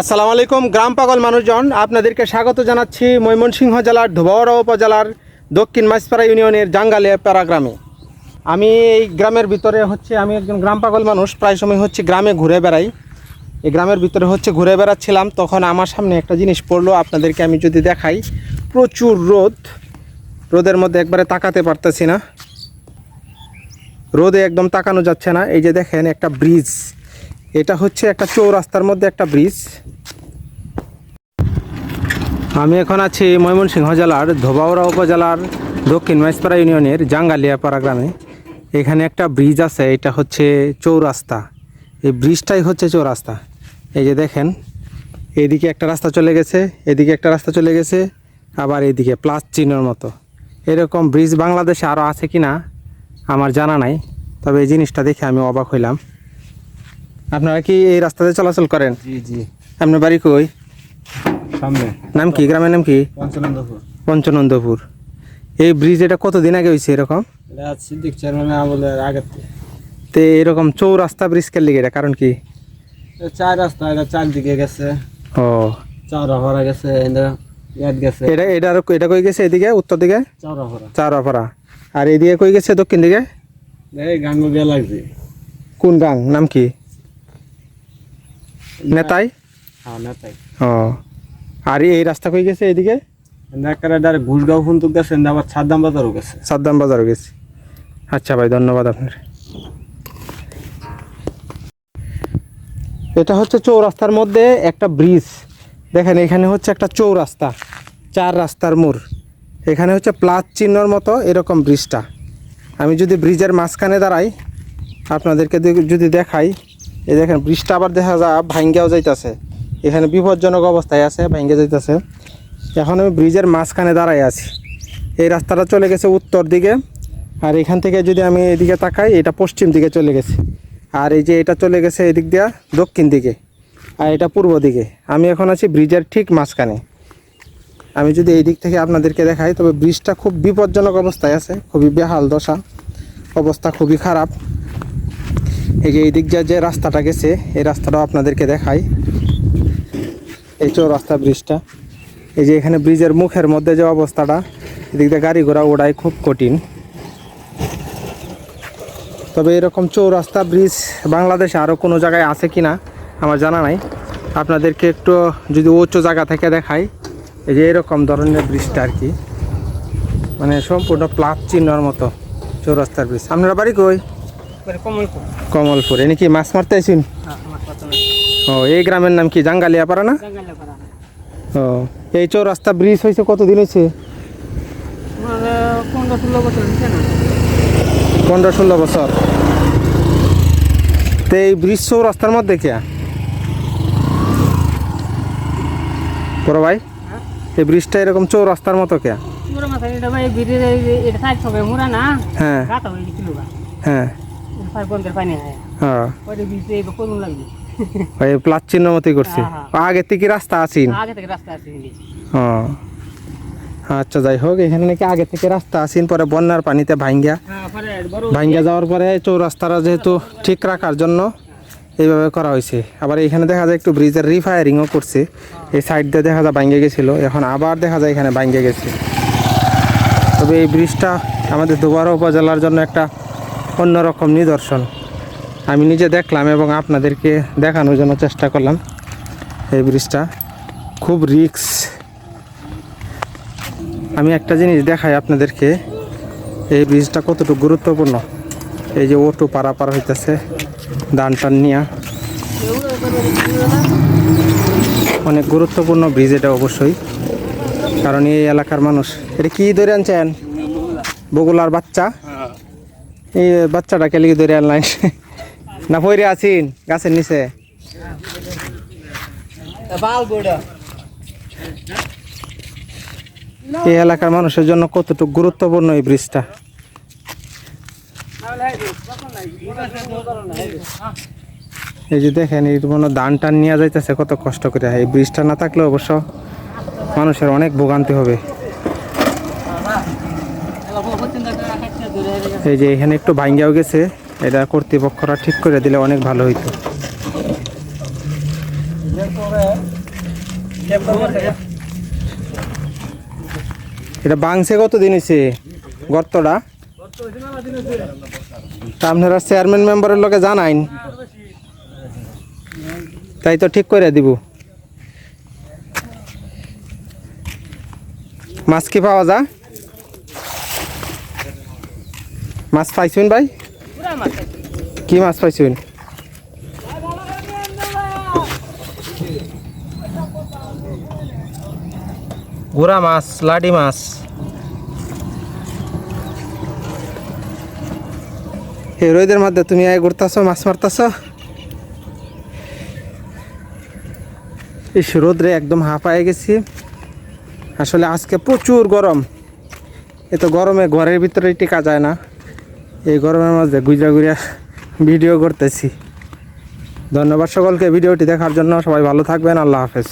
আসসালামু আলাইকুম, গ্রাম পাগল মানুষজন, আপনাদেরকে স্বাগত জানাচ্ছি ময়মনসিংহ জেলার ধোবাওড়া উপজেলার দক্ষিণ মাছপাড়া ইউনিয়নের জাঙ্গালিয়া প্যারা গ্রামে। আমি এই গ্রামের ভিতরে হচ্ছে, আমি একজন গ্রাম পাগল মানুষ, প্রায় সময় হচ্ছে গ্রামে ঘুরে বেড়াই। এই গ্রামের ভিতরে হচ্ছে ঘুরে বেড়াচ্ছিলাম, তখন আমার সামনে একটা জিনিস পড়ল, আপনাদেরকে আমি যদি দেখাই। প্রচুর রোদ, রোদের মধ্যে একবারে তাকাতে পারতেছি না। রোদে একদম তাকানো যাচ্ছে না, এই যে দেখেন একটা ব্রিজ। এটা হচ্ছে একটা চৌরাস্তার মধ্যে একটা ব্রিজ। আমি এখন আছি ময়মনসিংহ জেলার ধোবাউড়া উপজেলার দক্ষিণ মাইসপাড়া ইউনিয়নের জাঙ্গালিয়াপাড়া গ্রামে। এখানে একটা ব্রিজ আছে, এটা হচ্ছে চৌরাস্তা। এই ব্রিজটাই হচ্ছে চৌরাস্তা। এই যে দেখেন, এদিকে একটা রাস্তা চলে গেছে, এদিকে একটা রাস্তা চলে গেছে, আবার এদিকে প্লাস চিহ্নের মতো। এরকম ব্রিজ বাংলাদেশে আরও আছে কি না আমার জানা নাই, তবে এই জিনিসটা দেখে আমি অবাক হইলাম। আপনারা কি এই রাস্তাতে চলাচল করেন? জি জি। আপনার বাড়ি কই? সামনে। নাম কি? গ্রামের নাম কি? পঞ্চানন্দপুর। পঞ্চনন্দপুর। এই ব্রিজ এটা কতদিন আগে হয়েছে এরকম? সিদ্দিক চেয়ারম্যান আমলের আগের। তে এরকম চৌরাস্তা ব্রিজ কে লিগে এটা কারণ কি? চার রাস্তা এটা চারদিকে গেছে। ও। চাওড়াফাড়া গেছে গেছে। এটা এটা এটা কই গেছে এদিকে উত্তর দিকে? চাওড়াফাড়া। চারাপাড়া আর এদিকে কই গেছে দক্ষিণ দিকে? এই গাঙ্গ বিয়া লাগছে কোন গাং? নাম কি? নেতাই? হ্যাঁ নেতাই। ও। আর এই রাস্তা কই গেছে এদিকে? নেকারে ডাইরেক্ট ঘুষগাঁও ফুন্তুক গেছে আবার ছাদ্দাম বাজারও গেছে। সাদ্দাম বাজারও গেছে। আচ্ছা ভাই ধন্যবাদ আপনার। এটা হচ্ছে চৌরাস্তার মধ্যে একটা ব্রিজ। দেখেন এখানে হচ্ছে একটা চৌরাস্তা চার রাস্তার মোড়। এখানে হচ্ছে প্লাস চিহ্নর মতো এরকম ব্রিজটা। আমি যদি ব্রিজের মাঝখানে দাঁড়াই আপনাদেরকে যদি দেখাই এই দেখেন ব্রিজটা আবার দেখা যা ভাঙ্গেও যাইতেছে। এখানে বিপজ্জনক অবস্থায় আছে ভাঙ্গে যাইতেছে। এখন আমি ব্রিজের মাঝখানে দাঁড়াই আছি। এই রাস্তাটা চলে গেছে উত্তর দিকে। আর এখান থেকে যদি আমি এদিকে তাকাই, এটা পশ্চিম দিকে চলে গেছে। আর এই যে এটা চলে গেছে এদিক দিয়া দক্ষিণ দিকে। আর এটা পূর্ব দিকে। আমি এখন আছি ব্রিজের ঠিক মাঝখানে। আমি যদি এই দিক থেকে আপনাদেরকে দেখাই, তবে ব্রিজটা খুব বিপজ্জনক অবস্থায় আছে। খুবই বেহাল দশা। অবস্থা খুবই খারাপ। এই যে এই দিক দিয়ে যে রাস্তাটা গেছে, এই রাস্তাটাও আপনাদেরকে দেখাই। এই চৌরাস্তা ব্রিজটা এই যে এখানে ব্রিজের মুখের মধ্যে যে অবস্থাটা, এদিক দিয়ে গাড়ি ঘোড়া ওড়াই খুব কঠিন। তবে এরকম চৌরাস্তা ব্রিজ বাংলাদেশে আরও কোনো জায়গায় আছে কি না আমার জানা নাই। আপনাদেরকে একটু যদি উচ্চ জায়গা থেকে দেখাই, এই যে এরকম ধরনের ব্রিজটা আর কি। মানে সম্পূর্ণ প্লাস চিহ্নর মতো চৌরাস্তার ব্রিজ আপনারা বাড়ি কই? কমলপুর। কমলপুর। এনে কি মাছ মারতে আইসিন আমার কথা ও এই গ্রামের নাম কি জাঙ্গালিয়া পাড়া না? ও এই চৌরাস্তা ব্রিজ হয়েছে কতদিন হয়েছে? পনেরো ষোলো বছর হচ্ছে না। পনেরো ষোলো বছর। তো এই ব্রিজ চৌরাস্তার মধ্যে কে? বড় ভাই এই ব্রিজটা এরকম চৌরাস্তার মতো কে? হ্যাঁ। হয়ে। হ্যাঁ। হয় হ্যাঁ চিহ্ন মতোই করছে। হ্যাঁ, আগে থেকে রাস্তা হ্যাঁ। আচ্ছা যাই হোক এখানে নাকি আগে থেকে রাস্তা আসিন পরে বন্যার পানিতে ভাঙ্গা হ্যাঁ ভাঙ্গা যাওয়ার পরে চৌরাস্তাটা যেহেতু ঠিক রাখার জন্য এইভাবে করা হয়েছে। আবার এখানে দেখা যায় একটু ব্রিজের রিফায়ারিংও করছে। এই সাইড দিয়ে দেখা যায় ভাঙ্গে গেছিল। এখন আবার দেখা যায় এখানে ভাঙ্গে গেছে। তবে এই ব্রিজটা আমাদের দুবারা উপজেলার জন্য একটা অন্যরকম নিদর্শন। আমি নিজে দেখলাম এবং আপনাদেরকে দেখানোর জন্য চেষ্টা করলাম এই ব্রিজটা। খুব রিক্স। আমি একটা জিনিস দেখাই আপনাদেরকে, এই ব্রিজটা কতটুকু গুরুত্বপূর্ণ? এই যে অটো পারাপার হইতেছে দান টান নিয়া। অনেক গুরুত্বপূর্ণ ব্রিজ এটা অবশ্যই। কারণ এই এলাকার মানুষ, এটা কি ধরে আনছেন? বগুলার বাচ্চা? এই বাচ্চাটাকে লিখে ধরে আনলাই না, পইরে আছেন, গাছের নিচে। এই এলাকার মানুষের জন্য কতটুকু গুরুত্বপূর্ণ এই ব্রিজটা? এই যে দেখেন, এই কোনো দান টান নিয়ে যাইতেছে, কত কষ্ট করে। এই ব্রিজটা না থাকলে অবশ্য মানুষের অনেক ভোগান্তি হবে। এই যে এখানে একটু ভাঙ্গাও গেছে, এটা কর্তৃপক্ষরা ঠিক করে দিলে অনেক ভালো হইতো। এটা বাংছে কত দিন হয়েছে গর্তটা? তা আপনারা চেয়ারম্যান মেম্বারের লোকে জানাইন। তাই তো ঠিক করে দিব। মাছ কি পাওয়া যা মাছ পাইছুন ভাই? কি মাছ পাইছুন? গুড়া মাছ লাডি মাছ। এই রোদের মধ্যে তুমি আয় ঘুরতেছ মাছ মারতেছ? এই রোদরে একদম হাঁপায়ে গেছি। আসলে আজকে প্রচুর গরম। এ তো গরমে ঘরের ভিতরে টিকা যায় না। এই গরমের মাঝে গুজরা গুড়িয়া ভিডিও করতেছি। ধন্যবাদ সকলকে ভিডিওটি দেখার জন্য। সবাই ভালো থাকবেন। আল্লাহ হাফেজ।